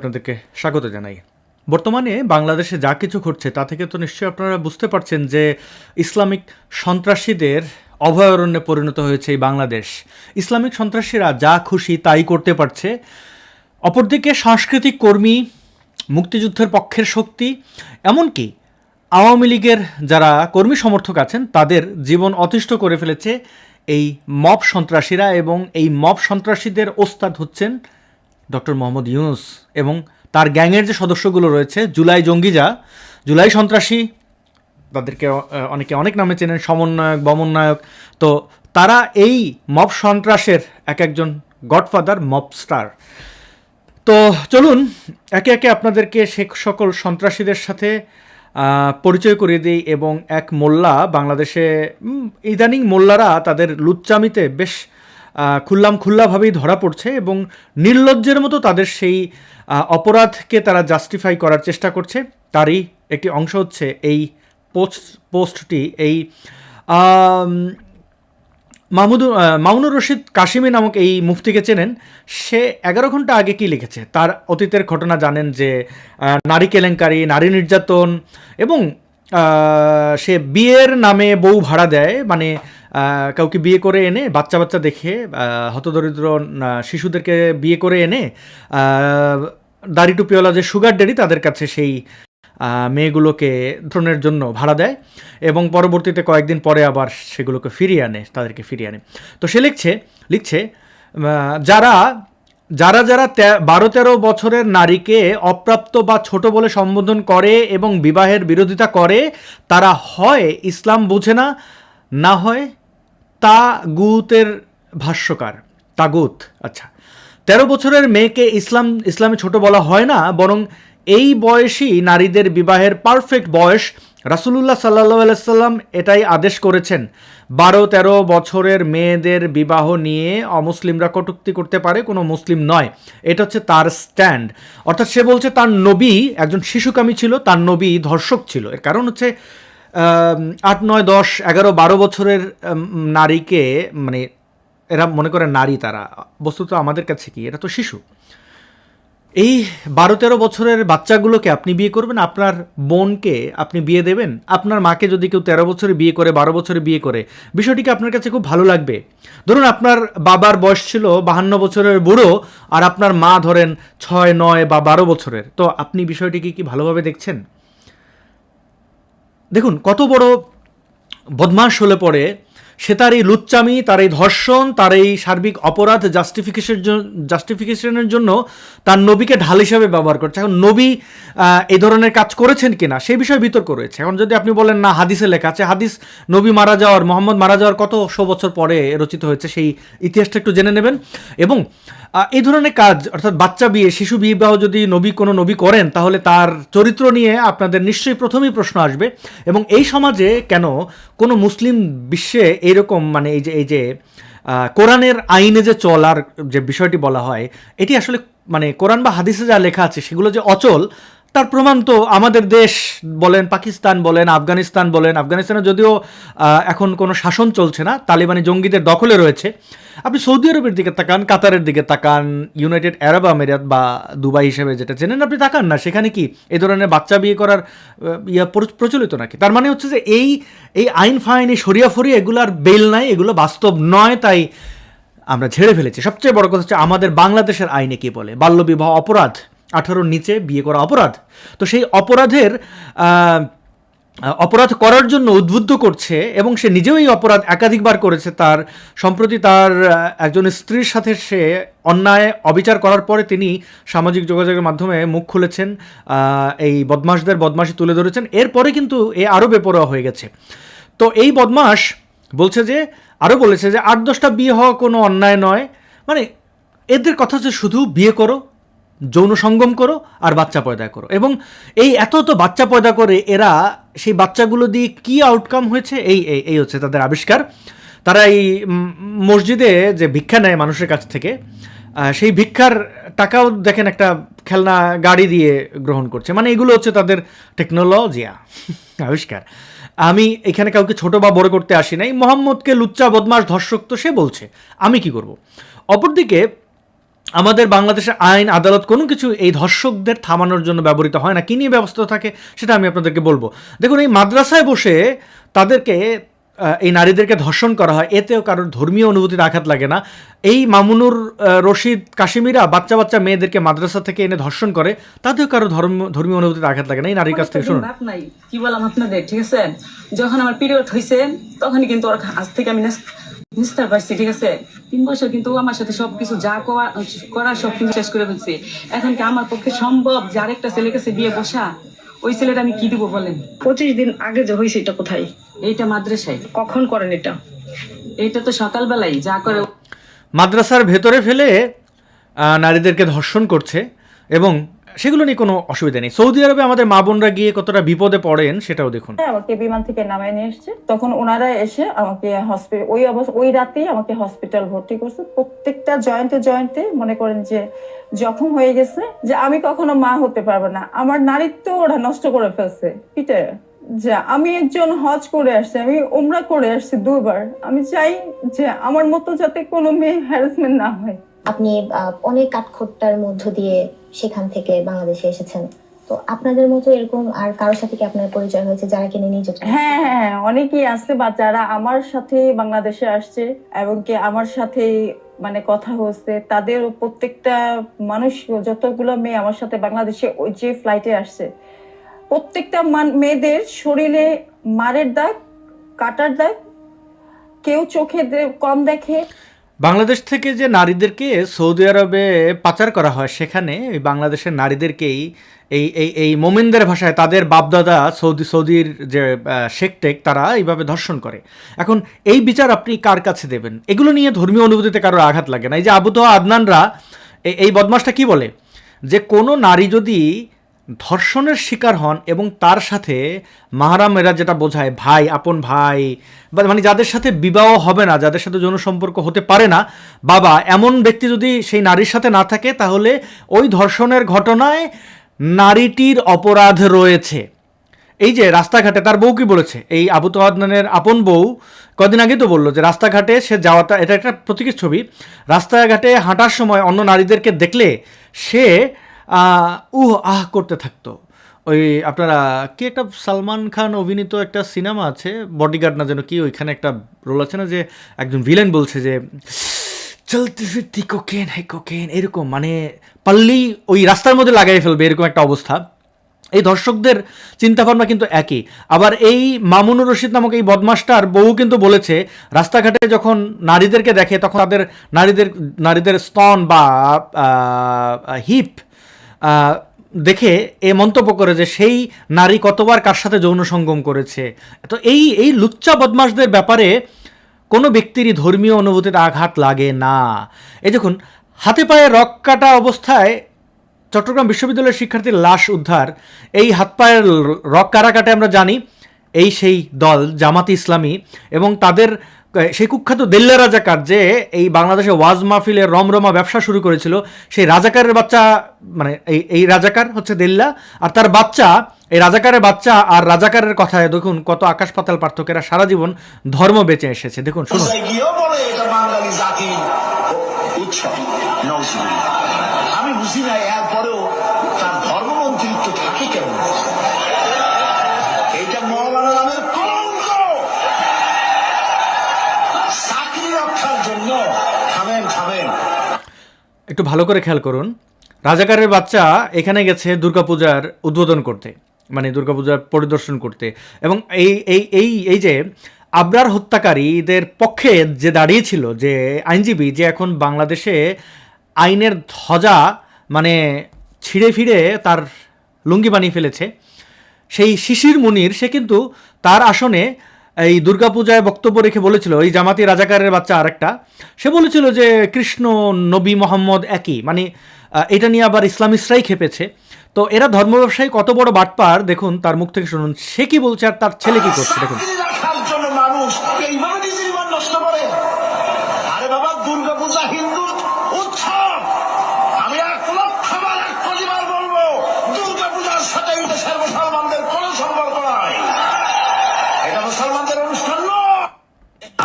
আপনাদেরকে স্বাগত জানাই। বর্তমানে বাংলাদেশে যা কিছু ঘটছে, তা থেকে তো নিশ্চয়ই আপনারা বুঝতে পারছেন যে ইসলামিক সন্ত্রাসীদের অভয়ারণ্যে পরিণত হয়েছে এই বাংলাদেশ। ইসলামিক সন্ত্রাসীরা যা খুশি তাই করতে পারছে। অপরদিকে সাংস্কৃতিক কর্মী, মুক্তিযুদ্ধের পক্ষের শক্তি, এমনকি আওয়ামী লীগের যারা কর্মী সমর্থক আছেন, তাদের জীবন অতিষ্ঠ করে ফেলেছে এই মব সন্ত্রাসীরা এবং এই মব সন্ত্রাসীদের ওস্তাদ হচ্ছেন ডক্টর মোহাম্মদ ইউনুস এবং তার গ্যাংয়ের যে সদস্যগুলো রয়েছে, জুলাই জঙ্গিজা, জুলাই সন্ত্রাসী, তাদেরকে অনেকে অনেক নামে চেনেন, সমন্বয়ক বমননায়ক তো তারা এই মব সন্ত্রাসের এক একজন গডফাদার, মব স্টার। তো চলুন, একে একে আপনাদেরকে সে সকল সন্ত্রাসীদের সাথে পরিচয় করিয়ে দিই এবং এক মোল্লা বাংলাদেশে ইদানিং মোল্লারা তাদের লুচ্চামিতে বেশ খুল্লাম খুল্লাভাবেই ধরা পড়ছে এবং নির্লজ্জের মতো তাদের সেই অপরাধকে তারা জাস্টিফাই করার চেষ্টা করছে। তারই একটি অংশ হচ্ছে এই পোস্ট পোস্টটি এই আম, মাহমুদুর মামুনুর রশিদ কাশিমি নামক এই মুফতিকে চেনেন। সে এগারো ঘণ্টা আগে কি লিখেছে? তার অতীতের ঘটনা জানেন যে নারী কেলেঙ্কারি নারী নির্যাতন এবং সে বিয়ের নামে বউ ভাড়া দেয় মানে কাউকে বিয়ে করে এনে বাচ্চা বাচ্চা দেখে হতদরিদ্র শিশুদেরকে বিয়ে করে এনে দাড়ি টুপিওয়ালা যে সুগার ডেডি তাদের কাছে সেই মেয়েগুলোকে ধরনের জন্য ভাড়া দেয় এবং পরবর্তীতে কয়েকদিন পরে আবার সেগুলোকে ফিরিয়ে আনে, তাদেরকে ফিরিয়ে আনে। তো সে লিখছে লিখছে যারা যারা যারা বারো তেরো বছরের নারীকে অপ্রাপ্ত বা ছোট বলে সম্বোধন করে এবং বিবাহের বিরোধিতা করে, তারা হয় ইসলাম বুঝে না না হয় তাগুতের ভাষ্যকার। তাগুত আচ্ছা। তেরো বছরের মেয়েকে ইসলাম, ইসলামে ছোট বলা হয় না, বরং এই বয়সী নারীদের বিবাহের পারফেক্ট বয়স রাসুলুল্লাহ সাল্লাহ সাল্লাম এটাই আদেশ করেছেন, বারো তেরো বছরের মেয়েদের বিবাহ নিয়ে অমুসলিমরা কটুক্তি করতে পারে, কোনো মুসলিম নয়। এটা হচ্ছে তার স্ট্যান্ড অর্থাৎ সে বলছে, তার নবী, একজন শিশুকামী ছিল, তার নবী ধর্ষক ছিল। এর কারণ হচ্ছে আট, নয়, দশ, এগারো, বারো বছরের নারীকে মানে এরা মনে করে নারী তারা। বস্তুত আমাদের কাছে কি? এটা তো শিশু। এই বারো তেরো বছরের বাচ্চাগুলোকে আপনি বিয়ে করবেন, আপনার বোনকে আপনি বিয়ে দেবেন, আপনার মাকে যদি কেউ তেরো বছরে বিয়ে করে, বারো বছরে বিয়ে করে, বিষয়টিকে আপনার কাছে খুব ভালো লাগবে। ধরুন আপনার বাবার বয়স ছিল বাহান্ন বছরের বুড়ো, আর আপনার মা ধরেন ছয়, নয় বা বারো বছরের, তো আপনি বিষয়টিকে কি ভালোভাবে দেখছেন? দেখুন, কত বড় বদমাস হলে পরে সে তার এই লুচ্চামি তার এই ধর্ষণ তার এই সার্বিক অপরাধ জাস্টিফিকেশন জাস্টিফিকেশনের জন্য তার নবীকে ঢাল হিসাবে ব্যবহার করছে। এখন নবী এই ধরনের কাজ করেছেন কি না সেই বিষয়ে বিতর্ক রয়েছে। এখন যদি আপনি বলেন, না, হাদিসে লেখা আছে। হাদিস নবী মারা যাওয়ার, মোহাম্মদ মারা যাওয়ার কত শো বছর পরে রচিত হয়েছে সেই ইতিহাসটা একটু জেনে নেবেন। এবং এই ধরনের কাজ, অর্থাৎ বাচ্চা বিয়ে, শিশু বিবাহ যদি নবী, কোনো নবী করেন, তাহলে তার চরিত্র নিয়ে আপনাদের নিশ্চয়ই প্রথমেই প্রশ্ন আসবে। এবং এই সমাজে কেন কোনো মুসলিম বিশ্বে এইরকম মানে এই যে এই যে কোরআনের আইনে যে চলার যে বিষয়টি বলা হয়, এটি আসলে মানে কোরআন বা হাদিসে যা লেখা আছে, সেগুলো যে অচল তার প্রমাণ তো আমাদের দেশ বলেন, পাকিস্তান বলেন, আফগানিস্তান বলেন। আফগানিস্তানে যদিও এখন কোনো শাসন চলছে না, তালিবানি জঙ্গিদের দখলে রয়েছে। আপনি সৌদি আরবের দিকে তাকান, কাতারের দিকে তাকান, ইউনাইটেড আরব আমিরাত বা দুবাই হিসেবে যেটা চেনেন আপনি তাকান না। সেখানে কি এই ধরনের বাচ্চা বিয়ে করার ইয়া প্রচলিত নাকি? তার মানে হচ্ছে যে এই এই আইন ফাইন, এই সরিয়া ফরিয়া এগুলোর বেল নাই, এগুলো বাস্তব নয়, তাই আমরা ঝেড়ে ফেলেছি। সবচেয়ে বড় কথা হচ্ছে আমাদের বাংলাদেশের আইনে কি বলে? বাল্যবিবাহ অপরাধ। আঠারোর নিচে বিয়ে করা অপরাধ। তো সেই অপরাধের অপরাধ করার জন্য উদ্বুদ্ধ করছে এবং সে নিজেও এই অপরাধ একাধিকবার করেছে তার, সম্প্রতি তার একজন স্ত্রীর সাথে সে অন্যায় অবিচার করার পরে তিনি সামাজিক যোগাযোগের মাধ্যমে মুখ খুলেছেন এই বদমাশদের বদমাশি তুলে ধরেছেন। এরপরে কিন্তু এ আরও বেপরোয়া হয়ে গেছে। তো এই বদমাশ বলছে যে, আরও বলেছে যে, আট দশটা বিয়ে হওয়া কোনো অন্যায় নয়। মানে এদের কথা হচ্ছে শুধু বিয়ে করো যৌন সঙ্গম করো আর বাচ্চা পয়দা করো। এবং এই এত তো বাচ্চা পয়দা করে এরা সেই বাচ্চাগুলো দিয়ে কি আউটকাম হয়েছে? এই এই হচ্ছে তাদের আবিষ্কার। তারা এই মসজিদে যে ভিক্ষা নেয় মানুষের কাছ থেকে সেই ভিক্ষার টাকাও দেখেন একটা খেলনা, গাড়ি দিয়ে গ্রহণ করছে। মানে এগুলো হচ্ছে তাদের টেকনোলজিয়া আবিষ্কার। আমি এখানে কাউকে ছোট বা বড় করতে আসি নাই। মোহাম্মদকে লুচ্চা বদমাস ধর্ষক তো সে বলছে। আমি কি করব? অপরদিকে আমাদের বাংলাদেশের আইন আদালত কোনো কিছু এই ধর্ষকদের থামানোর জন্য ব্যবহৃত হয় না কী নিয়ে ব্যবস্থা থাকে সেটা আমি আপনাদেরকে বলব। দেখুন এই মাদ্রাসায় বসে তাদেরকে এই নারীদেরকে ধর্ষণ করা হয় এতেও কারোর ধর্মীয় অনুভূতির আঘাত লাগে না। এই মামুনুর রশিদ কাশ্মীরা বাচ্চা বাচ্চা মেয়েদেরকে মাদ্রাসা থেকে এনে ধর্ষণ করে তাতেও কারও ধর্ম ধর্মীয় অনুভূতির আঘাত লাগে না এই নারীর কাছ থেকে শুনুন। কি বললাম আপনাদের ঠিক আছে? যখন আমার পিরিয়ড হয়েছে তখনই কিন্তু ওর আজ থেকে আমি নিস্তার পাইছি ঠিক আছে? তিন বছর কিন্তু ও আমার সাথে সবকিছু যা করা- সব কিছু শেষ করে ফেলছে। এখন কি আমার পক্ষে সম্ভব যে আরেকটা ছেলে কাছে বিয়ে বসা? ওই ছেলেটা আমি কি দিব বলেন? পঁচিশ দিন আগে যে হয়েছে এটা কোথায়? এইটা মাদ্রাসায়। কখন করেন এটা? এইটা তো সকালবেলায় যা করে মাদ্রাসার ভেতরে ফেলে আহ, নারীদেরকে ধর্ষণ করছে এবং সেগুলো নিয়ে কোনো অসুবিধা নেই। সৌদি আরবে আমাদের মা বোনরা গিয়ে কতটা বিপদে পড়েন সেটাও দেখুন। আমাকে বিমান থেকে নামায় নিয়ে এসছে। তখন ওনারা এসে আমাকে হসপিটাল ওই অবস্থা ওই রাতেই আমাকে হসপিটাল ভর্তি করছে। প্রত্যেকটা জয়েন্টে জয়েন্টে মনে করেন যে জখম হয়ে গেছে যে আমি কখনো মা হতে পারব না। আমার নারীত্ব ওরা নষ্ট করে ফেলছে। পিটে যে আমি একজন হজ করে আসছি, আমি ওমরা করে আসছি দুবার আমি চাই যে আমার মতো যাতে কোনো মেয়ে হ্যারাসমেন্ট না হয়। আপনি অনেক কাঠখোট্টার মধ্য দিয়ে সেখান থেকে বাংলাদেশে এসেছেন। তো আপনাদের মতো এরকম আর কারোর সাথে কি আপনার পরিচয় হয়েছে যারা কিনে নিযুক্ত হ্যাঁ হ্যাঁ অনেকেই আছে বা যারা আমার সাথে বাংলাদেশে আসছে এবং কি আমার সাথে মানে কথা হচ্ছে তাদের প্রত্যেকটা মানুষ যতগুলো মেয়ে আমার সাথে বাংলাদেশে ওই যে ফ্লাইটে আসছে, প্রত্যেকটা মেয়েদের শরীরে মারের দাগ, কাটার দাগ, কেউ চোখে কম দেখে বাংলাদেশ থেকে যে নারীদেরকে সৌদি আরবে পাচার করা হয়, সেখানে বাংলাদেশের নারীদেরকেই এই এই এই মোমিনদের ভাষায় তাদের বাপদাদা সৌদি, সৌদির যে শেখ টেক, তারা এইভাবে ধর্ষণ করে। এখন এই বিচার আপনি কার কাছে দেবেন? এগুলো নিয়ে ধর্মীয় অনুভূতিতে কারোর আঘাত লাগে না। এই যে আবু তোহা আদনানরা এই বদমাসটা কি বলে? যে কোনো নারী যদি ধর্ষণের শিকার হন এবং তার সাথে মাহারামেরা যেটা বোঝায়, ভাই, আপন ভাই। বা মানে যাদের সাথে বিবাহ হবে না, যাদের সাথে যৌন সম্পর্ক হতে পারে না, বাবা, এমন ব্যক্তি যদি সেই নারীর সাথে না থাকে, তাহলে ওই ধর্ষণের ঘটনায় নারীটির অপরাধ রয়েছে। এই যে রাস্তাঘাটে, তার বউ কি বলেছে? এই আবু তোয়াদনানের আপন বউ কদিন আগে তো বলল যে রাস্তাঘাটে সে যাওয়াটা, এটা একটা প্রতীকী ছবি। রাস্তাঘাটে হাঁটার সময় অন্য নারীদেরকে দেখলে সে উহ, আহ করতে থাকতো। ওই আপনারা কি একটা সালমান খান অভিনীত একটা সিনেমা আছে বডিগার্ড না যেন কি, ওইখানে একটা রোল আছে না যে একজন ভিলেন বলছে যে, চলতে ফিরতি কোকেন হে কোকেন এরকম মানে পারলেই ওই রাস্তার মধ্যে লাগাই ফেলবে, এরকম একটা অবস্থা। এই দর্শকদের চিন্তাভাবনা কিন্তু একই। আবার এই মামুনুর রশিদ নামক এই বদমাসটার বউ কিন্তু বলেছে, রাস্তাঘাটে যখন নারীদেরকে দেখে, তখন তাদের নারীদের নারীদের স্তন বা হিপ দেখে এ মন্তব্য করে যে সেই নারী কতবার কার সাথে যৌন সঙ্গম করেছে। তো এই এই লুচ্চা বদমাসদের ব্যাপারে কোনো ব্যক্তিরই ধর্মীয় অনুভূতিতে আঘাত লাগে না। এই দেখুন, হাতে পায়ে রক কাটা অবস্থায় চট্টগ্রাম বিশ্ববিদ্যালয়ের শিক্ষার্থীর লাশ উদ্ধার। এই হাত পায়ের রক কারাকাটে আমরা জানি, এই সেই দল, জামাতি ইসলামী এবং তাদের সেই কুখ্যাত দেল্লা রাজাকার যে এই বাংলাদেশে ওয়াজ মাহফিলের রমরমা ব্যবসা শুরু করেছিল, সেই রাজাকারের বাচ্চা মানে এই এই রাজাকার হচ্ছে দেল্লা, আর তার বাচ্চা, এই রাজাকারের বাচ্চা আর রাজাকারের কথায় দেখুন কত আকাশ পাতাল পার্থক্যেরা সারা জীবন ধর্ম বেঁচে এসেছে। দেখুন, শুনুন। আমি বুঝি না এরপরেও একটু ভালো করে খেয়াল করুন। রাজাকারের বাচ্চা এখানে গেছে দুর্গাপূজার উদ্বোধন করতে মানে দুর্গাপূজার পরিদর্শন করতে। এবং এই এই এই এই যে আবরার হত্যাকারীদের পক্ষে যে দাঁড়িয়েছিল, যে আইনজীবী, যে এখন বাংলাদেশে আইনের ধ্বজা মানে ছিঁড়ে ফিরে তার লুঙ্গি বানিয়ে ফেলেছে, সেই শিশির মুনির, সে কিন্তু তার আসনে এই দুর্গাপূজায় বক্তব্য রেখে বলেছিল, এই জামাতি রাজাকারের বাচ্চা আরেকটা। সে বলেছিল যে, কৃষ্ণ নবী মোহাম্মদ একই। মানে এটা নিয়ে আবার ইসলামিস্টরাই খেপেছে তো এরা ধর্ম ব্যবসায়ী কত বড় বাটপার, দেখুন, তার মুখ থেকে শুনুন, সে কি বলছে আর তার ছেলে কি করছে, দেখুন।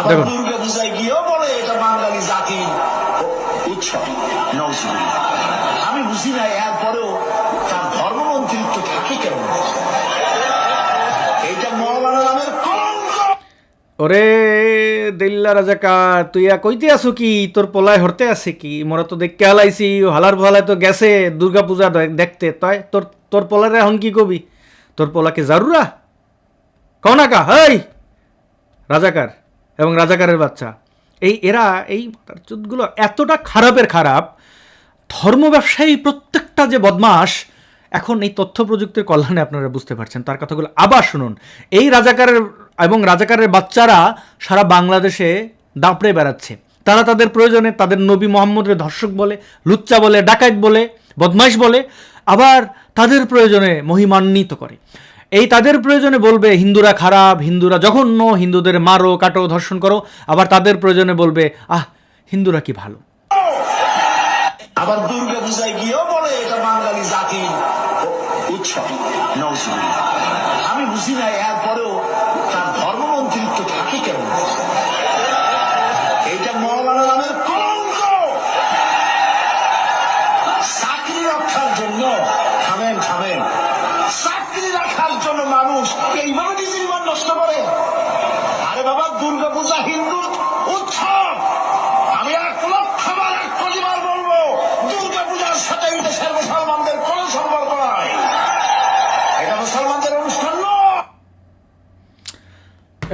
আবার দেখুন। দুর্গাপূজায় গিয়েও বলে এটা বাঙালি জাতির উৎসব নৌসিবিল্লাহ। বুঝি না এরপরেও তার ধর্মমন্ত্রিত্ব থাকে কেন এইটা নামের ওরে দিল্লা রাজাকার তুই আর কইতে আসো কি? তোর পলায় হরতে আছে কি? মোরা তো দেখতে হালাইছি হালার ফলায় তো গেছে দুর্গা পূজা দেখ- দেখতে। তাই তোর তোর পলারে এখন কি কবি? তোর পলাকে জারুরা? কনা কা হেই! রাজাকার। এবং রাজাকারের বাচ্চা। এই এরা, এই চুতগুলো এতটা খারাপের খারাপ, ধর্ম ব্যবসায়ী প্রত্যেকটা যে বদমাস এখন এই তথ্য প্রযুক্তির কল্যাণে আপনারা বুঝতে পারছেন। তার কথাগুলো আবার শুনুন। এই রাজাকারের এবং রাজাকারের বাচ্চারা সারা বাংলাদেশে দাপড়ে বেড়াচ্ছে। তারা তাদের প্রয়োজনে তাদের নবী মোহাম্মদের ধর্ষক বলে, লুচ্চা বলে, ডাকাত বলে বদমাইশ বলে, আবার তাদের প্রয়োজনে মহিমান্বিত করে। এই তাদের প্রয়োজনে বলবে হিন্দুরা খারাপ হিন্দুরা জঘন্য হিন্দুদের মারো কাটো ধর্ষণ করো। আবার তাদের প্রয়োজনে বলবে আহ হিন্দুরা কি ভালো? আবার দুর্গা পূজায় গিয়েও বলে এটা বাঙালি জাতির উৎসব। আমি বুঝি না এরপরেও করে আরে বাবা দুর্গা পূজা হিন্দুর উৎসব। আমি এক লক্ষ বার এক কোটি বার বলব দুর্গা পূজার সাথে দেশের মুসলমানদের কোন সম্পর্ক নাই। এটা মুসলমানদের অনুষ্ঠান নয়।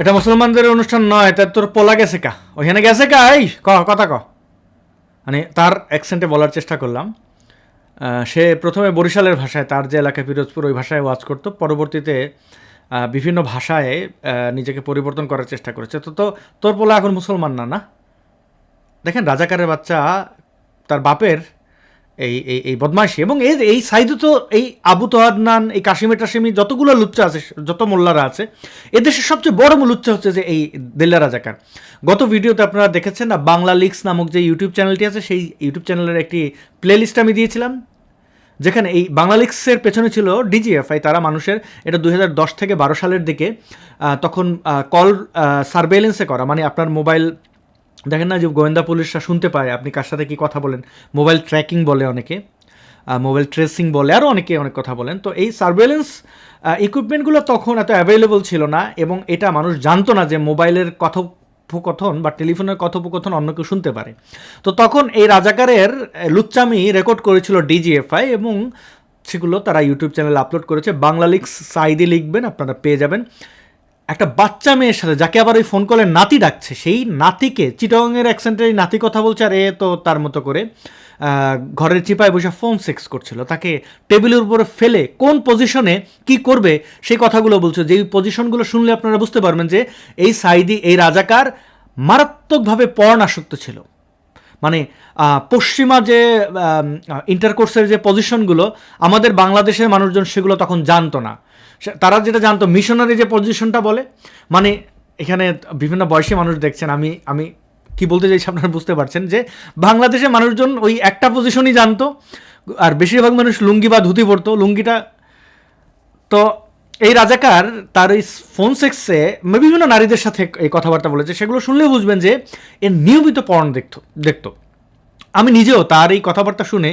এটা মুসলমানদের অনুষ্ঠান নয় তার তোর পোলা গেছে কা? ওইখানে গেছে কা? এই, ক, কথা ক। মানে তার অ্যাকসেন্টে বলার চেষ্টা করলাম। সে প্রথমে বরিশালের ভাষায়, তার যে এলাকা পিরোজপুর ওই ভাষায় ওয়াজ করতো, পরবর্তীতে বিভিন্ন ভাষায় নিজেকে পরিবর্তন করার চেষ্টা করেছে। তো তো, তোর পোলা এখন মুসলমান না না? দেখেন, রাজাকারের বাচ্চা, তার বাপের এই এই এই বদমাইশি। এবং এই এই সাইদে তো এই আবু তোহাদনান এই কাশিমে টাশিমি যতগুলো লুচ্চা আছে, যত মোল্লারা আছে, এদেশের সবচেয়ে বড় লুচ্চা হচ্ছে যে এই দিল্লা রাজাকার। গত ভিডিওতে আপনারা দেখেছেন না, বাংলা লিক্স নামক যে ইউটিউব চ্যানেলটি আছে, সেই ইউটিউব চ্যানেলের একটি প্লেলিস্ট আমি দিয়েছিলাম। যেখানে এই বাংলালিক্সের পেছনে ছিল ডিজিএফআই তারা মানুষের, এটা দু হাজার দশ থেকে বারো সালের দিকে তখন কল সার্ভেলেন্সে করা মানে আপনার মোবাইল, দেখেন না যে গোয়েন্দা পুলিশরা শুনতে পায়, আপনি কার সাথে কি কথা বলেন, মোবাইল ট্র্যাকিং বলে অনেকে মোবাইল ট্রেসিং বলে আরও অনেকে অনেক কথা বলেন, তো এই সার্ভেলেন্স ইকুইপমেন্টগুলো তখন এত অ্যাভেলেবল ছিল না, এবং এটা মানুষ জানতো না যে মোবাইলের কথোপকথন বা টেলিফোনের কথোপকথন অন্য কেউ শুনতে পারে। তো তখন এই রাজাকারের লুচ্চামি রেকর্ড করেছিল ডিজিএফআই এবং সেগুলো তারা ইউটিউব চ্যানেলে আপলোড করেছে। বাংলা লিক্স সাইডে লিখবেন, আপনারা পেয়ে যাবেন। একটা বাচ্চা মেয়ের সাথে, যাকে আবার ওই ফোন কলে নাতি ডাকছে, সেই নাতিকে চিটংয়ের অ্যাকসেন্টের নাতি কথা বলছে, আর এ তো তার মতো করে। ঘরের চিপায় বসে ফোন সেক্স করছিল। তাকে টেবিলের উপরে ফেলে কোন পজিশনে কি করবে সেই কথাগুলো বলছে। যেই পজিশনগুলো শুনলে আপনারা বুঝতে পারবেন যে এই সাইদি এই রাজাকার মারাত্মকভাবে পর্ণ আসক্ত ছিল। মানে পশ্চিমা যে ইন্টারকোর্সের যে পজিশনগুলো আমাদের বাংলাদেশের মানুষজন সেগুলো তখন জানতো না। তারা যেটা জানতো মিশনারি যে পজিশনটা বলে মানে এখানে বিভিন্ন বয়সী মানুষ দেখছেন, আমি আমি কি বলতে চাইছি আপনারা বুঝতে পারছেন যে বাংলাদেশের মানুষজন ওই একটা পজিশনই জানতো, আর বেশিরভাগ মানুষ লুঙ্গি বা ধুতি পরতো। লুঙ্গিটা তো এই রাজাকার তার এই ফোন সেক্সে বিভিন্ন নারীদের সাথে এই কথাবার্তা বলেছে। সেগুলো শুনলে বুঝবেন যে এ নিয়মিত পর্ন দেখতো দেখতো। আমি নিজেও তার এই কথাবার্তা শুনে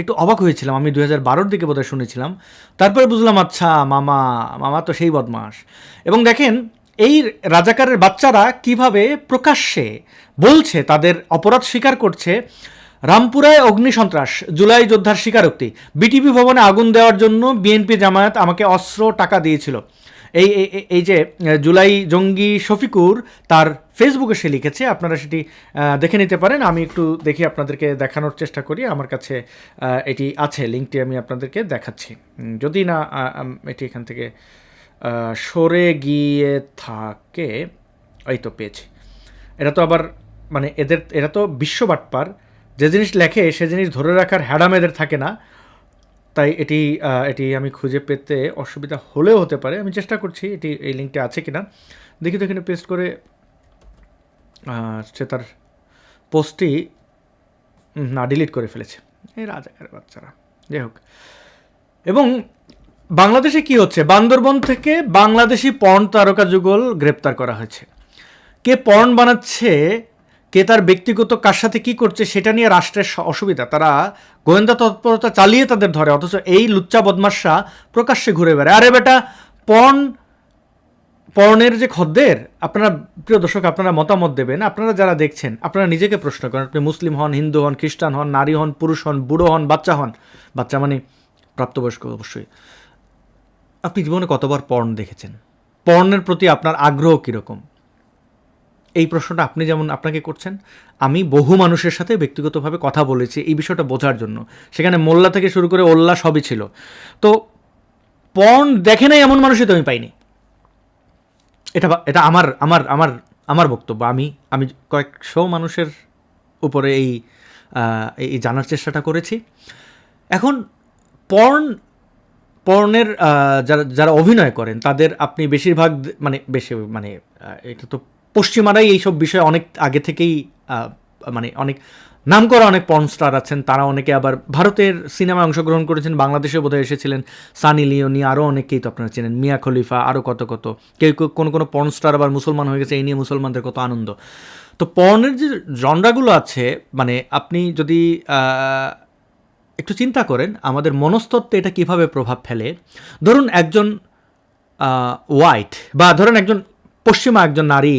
একটু অবাক হয়েছিলাম। আমি দুই হাজার বারোর দিকে বোধহয় শুনেছিলাম। তারপরে বুঝলাম আচ্ছা মামা মামা তো সেই বদমাস। এবং দেখেন এই রাজাকারের বাচ্চারা কীভাবে প্রকাশ্যে বলছে, তাদের অপরাধ স্বীকার করছে, রামপুরায় অগ্নিসন্ত্রাস জুলাই যোদ্ধার স্বীকারোক্তি। বিটিপি ভবনে আগুন দেওয়ার জন্য বিএনপি জামায়াত আমাকে অস্ত্র, টাকা দিয়েছিল। এই, এই- যে জুলাই জঙ্গি শফিকুর তার ফেসবুকে সে লিখেছে, আপনারা সেটি দেখে নিতে পারেন। আমি একটু দেখি আপনাদেরকে দেখানোর চেষ্টা করি, আমার কাছে এটি আছে, লিঙ্কটি আমি আপনাদেরকে দেখাচ্ছি। যদি না এটি এখান থেকে সরে গিয়ে থাকে। এই তো পেয়েছি। এটা তো আবার মানে এদের, এরা তো বিশ্ববাটপার যে জিনিস লেখে, সে জিনিস ধরে রাখার হ্যাডাম এদের থাকে না। তাই এটি এটি আমি খুঁজে পেতে অসুবিধা হলেও হতে পারে। আমি চেষ্টা করছি, এটি, এই লিঙ্কটা আছে কিনা। দেখি তো এখানে পেস্ট করে সে তার পোস্টটি না, ডিলিট করে ফেলেছে। এই রাজাকার বাচ্চারা। যাই হোক। এবং বাংলাদেশে কি হচ্ছে? বান্দরবন থেকে বাংলাদেশি পর্ন তারকা যুগল গ্রেপ্তার করা হয়েছে। কে পর্ন বানাচ্ছে, কে তার ব্যক্তিগত কার সাথে কী করছে, সেটা নিয়ে রাষ্ট্রের অসুবিধা। তারা গোয়েন্দা তৎপরতা চালিয়ে তাদের ধরে, অথচ এই লুচ্চা বদমাসরা প্রকাশ্যে ঘুরে বেড়ায়। আরে বেটা, পর্ন, পর্নের যে খদ্দের, আপনারা, প্রিয় দর্শক, আপনারা মতামত দেবেন, আপনারা যারা দেখছেন, আপনারা নিজেকে প্রশ্ন করেন, আপনি মুসলিম হন, হিন্দু হন, খ্রিস্টান হন, নারী হন, পুরুষ হন, বুড়ো হন, বাচ্চা হন। বাচ্চা মানে প্রাপ্তবয়স্ক অবশ্যই। আপনি জীবনে কতবার পর্ন দেখেছেন? পর্নের প্রতি আপনার আগ্রহ কীরকম? এই প্রশ্নটা আপনি যেমন আপনাকে করছেন, আমি বহু মানুষের সাথে ব্যক্তিগতভাবে কথা বলেছি এই বিষয়টা বোঝার জন্য। সেখানে মোল্লা থেকে শুরু করে ওল্লা সবই ছিল। তো পর্ন দেখে নাই এমন মানুষই তো আমি পাইনি। এটা এটা আমার আমার আমার আমার বক্তব্য। আমি আমি কয়েকশো মানুষের উপরে এই এই জানার চেষ্টাটা করেছি। এখন পর্ন পর্নের আহ, যারা যারা অভিনয় করেন তাদের আপনি বেশিরভাগ মানে বেশি মানে এটা তো পশ্চিমারাই এইসব বিষয়ে অনেক আগে থেকেই মানে অনেক নাম করা অনেক পর্ন স্টার আছেন। তারা অনেকে আবার ভারতের সিনেমায় অংশগ্রহণ করেছেন বাংলাদেশে বোধহয় এসেছিলেন। সানি লিওনি আরও অনেকেই তো আপনারা চেনেন মিয়া খলিফা আরও কত কত। কেউ কেউ কোনো কোনো পর্ন স্টার আবার মুসলমান হয়ে গেছে এই নিয়ে মুসলমানদের কত আনন্দ। তো পর্নের যে জনরাগুলো আছে মানে আপনি যদি একটু চিন্তা করেন, আমাদের মনস্তত্ত্বে এটা কীভাবে প্রভাব ফেলে? ধরুন একজন হোয়াইট বা ধরুন একজন পশ্চিমা একজন নারী,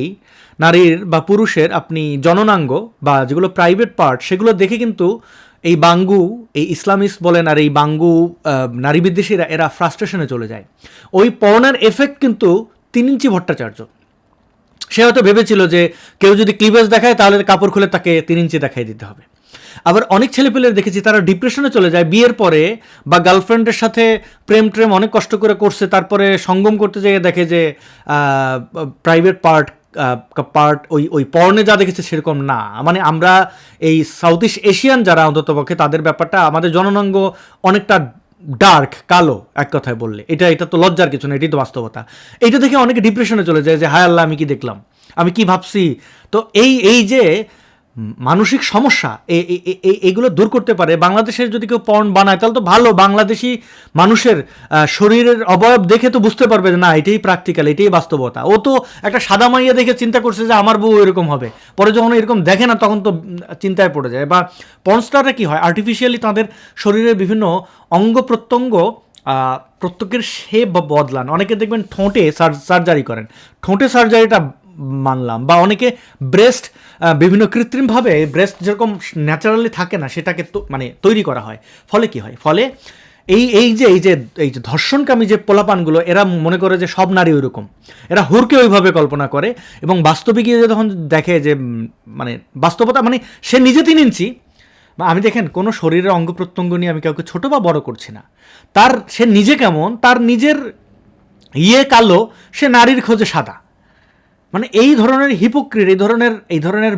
নারীর বা পুরুষের আপনি জননাঙ্গ বা যেগুলো প্রাইভেট পার্ট সেগুলো দেখে কিন্তু এই বাঙ্গু, এই ইসলামিস্ট বলেন আর এই বাঙ্গু নারী বিদ্বেষীরা, এরা ফ্রাস্ট্রেশনে চলে যায়। ওই পর্নার এফেক্ট কিন্তু তিন ইঞ্চি ভট্টাচার্য। সে হয়তো ভেবেছিল যে কেউ যদি ক্লিভেজ দেখায় তাহলে কাপড় খুলে তাকে তিন ইঞ্চি দেখাই দিতে হবে। আবার অনেক ছেলেপেলে দেখেছি, তারা ডিপ্রেশনে চলে যায়, বিয়ের পরে বা গার্লফ্রেন্ডের সাথে প্রেম ট্রেম অনেক কষ্ট করে করছে, তারপরে সঙ্গম করতে যেয়ে দেখে যে প্রাইভেট পার্ট পার্ট ওই ওই পর্নে যা দেখেছে সেরকম না। মানে আমরা এই সাউথ ইস্ট এশিয়ান যারা অন্ততপক্ষে তাদের ব্যাপারটা আমাদের জননাঙ্গ অনেকটা ডার্ক কালো, এক কথায় বললে। এটা এটা তো লজ্জার কিছু না, এটাই তো বাস্তবতা। এইটা দেখে অনেকে ডিপ্রেশনে চলে যায় যে, হায় আল্লাহ, আমি কি দেখলাম? আমি কি ভাবছি? তো এই এই যে মানসিক সমস্যা এগুলো দূর করতে পারে। বাংলাদেশের যদি কেউ পর্ন বানায়, তাহলে তো ভালো, বাংলাদেশি মানুষের শরীরের অবয়ব দেখে তো বুঝতে পারবে যে না, এটাই প্র্যাকটিক্যাল এটাই বাস্তবতা। ও তো একটা সাদা মাইয়া দেখে চিন্তা করছে যে আমার বউ এরকম হবে। পরে যখন এরকম দেখে না, তখন তো চিন্তায় পড়ে যায়। বা পর্নস্টাররা কি হয়? আর্টিফিশিয়ালি তাদের শরীরের বিভিন্ন অঙ্গ প্রত্যঙ্গ প্রত্যেকের বা, বদলান। অনেকে দেখবেন ঠোঁটে সার্জারি করেন। ঠোঁটে সার্জারিটা মানলাম। বা অনেকে ব্রেস্ট বিভিন্ন কৃত্রিমভাবে ব্রেস্ট যেরকম ন্যাচারালি থাকে না, সেটাকে মানে তৈরি করা হয়। ফলে কি হয়? ফলে এই এই যে এই যে এই যে ধর্ষণকামী যে পোলাপানগুলো, এরা মনে করে যে সব নারী ওইরকম। এরা হুরকে ওইভাবে কল্পনা করে এবং বাস্তবে গিয়ে যখন দেখে যে মানে বাস্তবতা মানে সে নিজে তিন ইঞ্চি। বা আমি দেখেন, কোনো শরীরের অঙ্গ প্রত্যঙ্গ নিয়ে আমি কাউকে ছোটো বা বড় করছি না। তার, সে নিজে কেমন? তার নিজের ইয়ে কালো, সে নারীর খোঁজে সাদা। মানে এই ধরনের হিপোক্রিট এই ধরনের এই ধরনের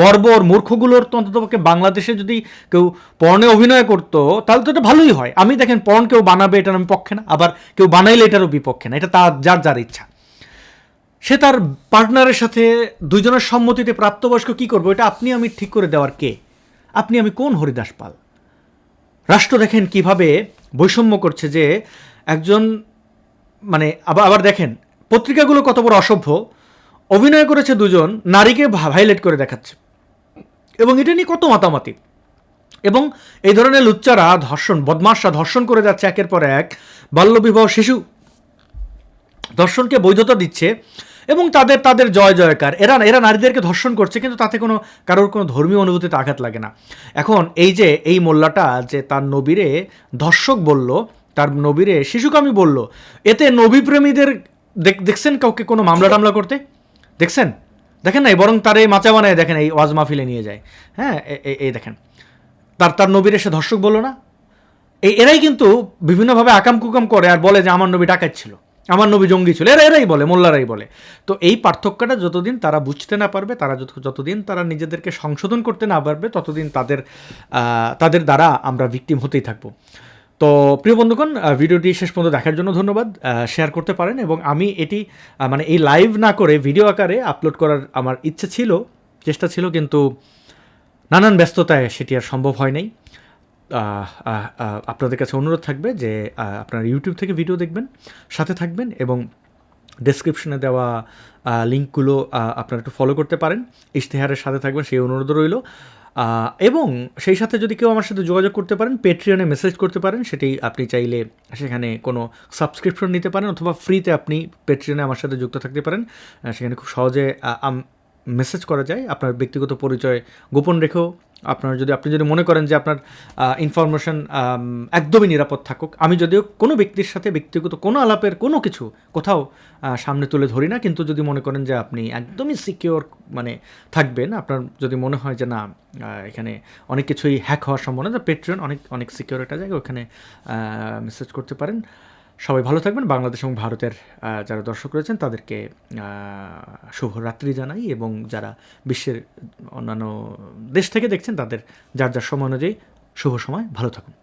বর্বর মূর্খগুলোর তো অন্ততপক্ষে বাংলাদেশে যদি কেউ পর্নে অভিনয় করতো, তাহলে তো এটা ভালোই হয়। আমি দেখেন পর্ন কেউ বানাবে এটার আমি পক্ষে না, আবার কেউ বানাইলে এটারও বিপক্ষে না, এটা তার, যার যার ইচ্ছা। সে তার পার্টনারের সাথে দুজনের সম্মতিতে প্রাপ্তবয়স্ক কি করবে এটা আপনি আমি ঠিক করে দেওয়ার কে? আপনি আমি কোন হরিদাস পাল? রাষ্ট্র দেখেন কীভাবে বৈষম্য করছে যে একজন মানে আবার আবার দেখেন, পত্রিকাগুলো কত বড় অসভ্য অভিনয় করেছে দুজন নারীকে ভাইলেট করে দেখাচ্ছে। এবং এটা নিয়ে কত মাতামাতি। এবং এই ধরনের লুচ্চারা, ধর্ষণ, বদমাশরা ধর্ষণ করে যাচ্ছে একের পর এক। বাল্যবিবাহ শিশু ধর্ষণকে বৈধতা দিচ্ছে। এবং তাদের তাদের জয়, জয়কার। এরা এরা নারীদেরকে ধর্ষণ করছে, কিন্তু তাতে কোনো, কারোর কোনো ধর্মীয় অনুভূতিতে আঘাত লাগে না। এখন এই যে, এই মোল্লাটা যে তার নবীরে ধর্ষক বলল, তার নবীরে শিশুকামী বলল, এতে নবী প্রেমীদের দেখ- দেখছেন কাউকে কোনো মামলা টামলা করতে? দেখছেন? দেখেন নাই? বরং তার এই মাচা বানায় দেখেন, এই ওয়াজ মাহফিলে নিয়ে যায়। হ্যাঁ এই দেখেন। তার তার নবীর এসে ধর্ষক বলল না? এই এরাই কিন্তু বিভিন্নভাবে আকাম কুকাম করে আর বলে যে আমার নবী ডাকাত ছিল, আমার নবী জঙ্গি ছিল। এরা, এরাই বলে, মোল্লারাই বলে। তো এই পার্থক্যটা যতদিন তারা বুঝতে না পারবে, তারা যত- যতদিন তারা নিজেদেরকে সংশোধন করতে না পারবে, ততদিন তাদের তাদের দ্বারা আমরা ভিকটিম হতেই থাকব। তো প্রিয় বন্ধুগণ ভিডিওটি শেষ পর্যন্ত দেখার জন্য ধন্যবাদ। শেয়ার করতে পারেন এবং আমি এটি মানে এই লাইভ না করে ভিডিও আকারে আপলোড করার আমার ইচ্ছে ছিল, চেষ্টা ছিল, কিন্তু নানান ব্যস্ততায় সেটি আর সম্ভব হয় নাই। আপনাদের কাছে অনুরোধ থাকবে যে আপনারা ইউটিউব থেকে ভিডিও দেখবেন, সাথে থাকবেন এবং ডেসক্রিপশনে দেওয়া লিঙ্কগুলো আপনারা একটু ফলো করতে পারেন। ইশতেহারের সাথে থাকবেন, সেই অনুরোধ রইল। এবং সেই সাথে যদি কেউ আমার সাথে যোগাযোগ করতে পারেন পেট্রিয়নে মেসেজ করতে পারেন, সেটি আপনি চাইলে সেখানে কোনো সাবস্ক্রিপশন নিতে পারেন অথবা ফ্রিতে আপনি পেট্রিয়নে আমার সাথে যুক্ত থাকতে পারেন। সেখানে খুব সহজে মেসেজ করা যায়। আপনার ব্যক্তিগত পরিচয় গোপন রেখেও আপনার যদি, আপনি যদি মনে করেন যে আপনার ইনফরমেশন একদমই নিরাপদ থাকুক, আমি যদিও কোনো ব্যক্তির সাথে, ব্যক্তিগত কোনো আলাপের কোনো কিছু কোথাও সামনে তুলে ধরি না, কিন্তু যদি মনে করেন যে আপনি একদমই সিকিওর মানে থাকবেন, আপনার যদি মনে হয় যে না এখানে অনেক কিছুই হ্যাক হওয়ার সম্ভাবনা পেট্রিয়ন অনেক অনেক সিকিওর একটা জায়গা, ওখানে মেসেজ করতে পারেন। সবাই ভালো থাকবেন। বাংলাদেশ এবং ভারতের যারা দর্শক রয়েছেন, তাদেরকে শুভরাত্রি জানাই এবং যারা বিশ্বের অন্যান্য দেশ থেকে দেখছেন, তাদের যার যার সময় অনুযায়ী শুভ সময়। ভালো থাকুন।